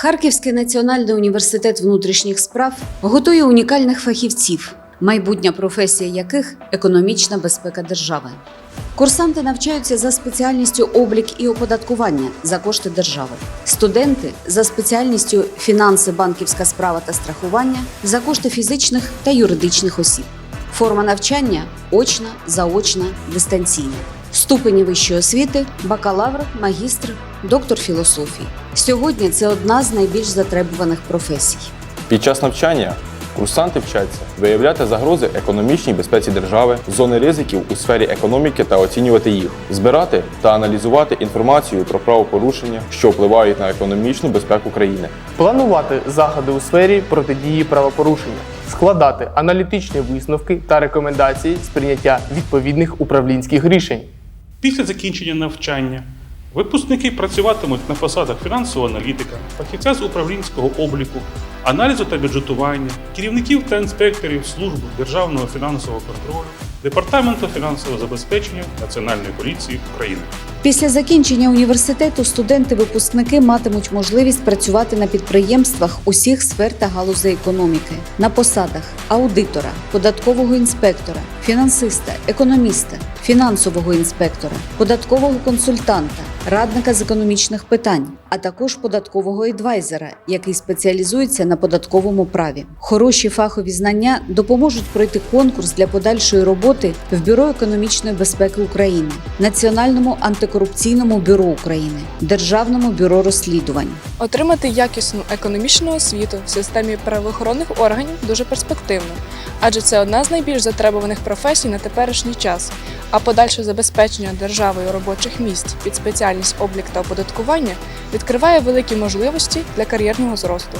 Харківський національний університет внутрішніх справ готує унікальних фахівців, майбутня професія яких економічна безпека держави. Курсанти навчаються за спеціальністю облік і оподаткування за кошти держави. Студенти за спеціальністю фінанси, банківська справа та страхування за кошти фізичних та юридичних осіб. Форма навчання очна, заочна, дистанційна. Ступені вищої освіти бакалавр, магістр, доктор філософії. Сьогодні це одна з найбільш затребуваних професій. Під час навчання курсанти вчаться виявляти загрози економічній безпеці держави, зони ризиків у сфері економіки та оцінювати їх, збирати та аналізувати інформацію про правопорушення, що впливають на економічну безпеку країни. планувати заходи у сфері протидії правопорушення, складати аналітичні висновки та рекомендації з прийняття відповідних управлінських рішень. Після закінчення навчання випускники працюватимуть на посадах фінансового аналітика, фахівця з управлінського обліку, аналізу та бюджетування, керівників та інспекторів служби Державного фінансового контролю, Департаменту фінансового забезпечення Національної поліції України. Після закінчення університету студенти-випускники матимуть можливість працювати на підприємствах усіх сфер та галузей економіки, на посадах аудитора, податкового інспектора, фінансиста, економіста, фінансового інспектора, податкового консультанта, радника з економічних питань, а також податкового едвайзера, який спеціалізується на податковому праві. Хороші фахові знання допоможуть пройти конкурс для подальшої роботи в Бюро економічної безпеки України, Національному антикорупційному бюро України, Державному бюро розслідувань. Отримати якісну економічну освіту в системі правоохоронних органів дуже перспективно, адже це одна з найбільш затребуваних професій на теперішній час. А подальше забезпечення державою робочих місць під спеціальність облік та оподаткування відкриває великі можливості для кар'єрного зросту.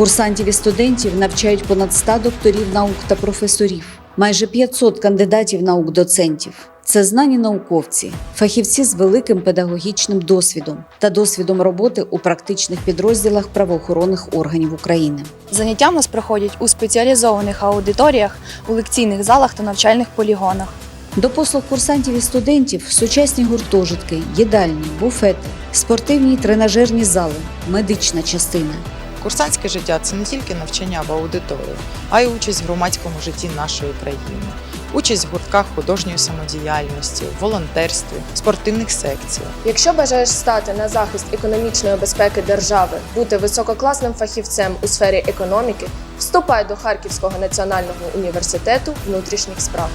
Курсантів і студентів навчають понад 100 докторів наук та професорів, майже 500 кандидатів наук доцентів. Це знані науковці, фахівці з великим педагогічним досвідом та досвідом роботи у практичних підрозділах правоохоронних органів України. Заняття в нас проходять у спеціалізованих аудиторіях, у лекційних залах та навчальних полігонах. До послуг курсантів і студентів сучасні гуртожитки, їдальні, буфети, спортивні й тренажерні зали, медична частина. Курсантське життя це не тільки навчання в аудиторії, а й участь в громадському житті нашої країни, участь в гуртках художньої самодіяльності, волонтерстві, спортивних секціях. Якщо бажаєш стати на захист економічної безпеки держави, бути висококласним фахівцем у сфері економіки, вступай до Харківського національного університету внутрішніх справ.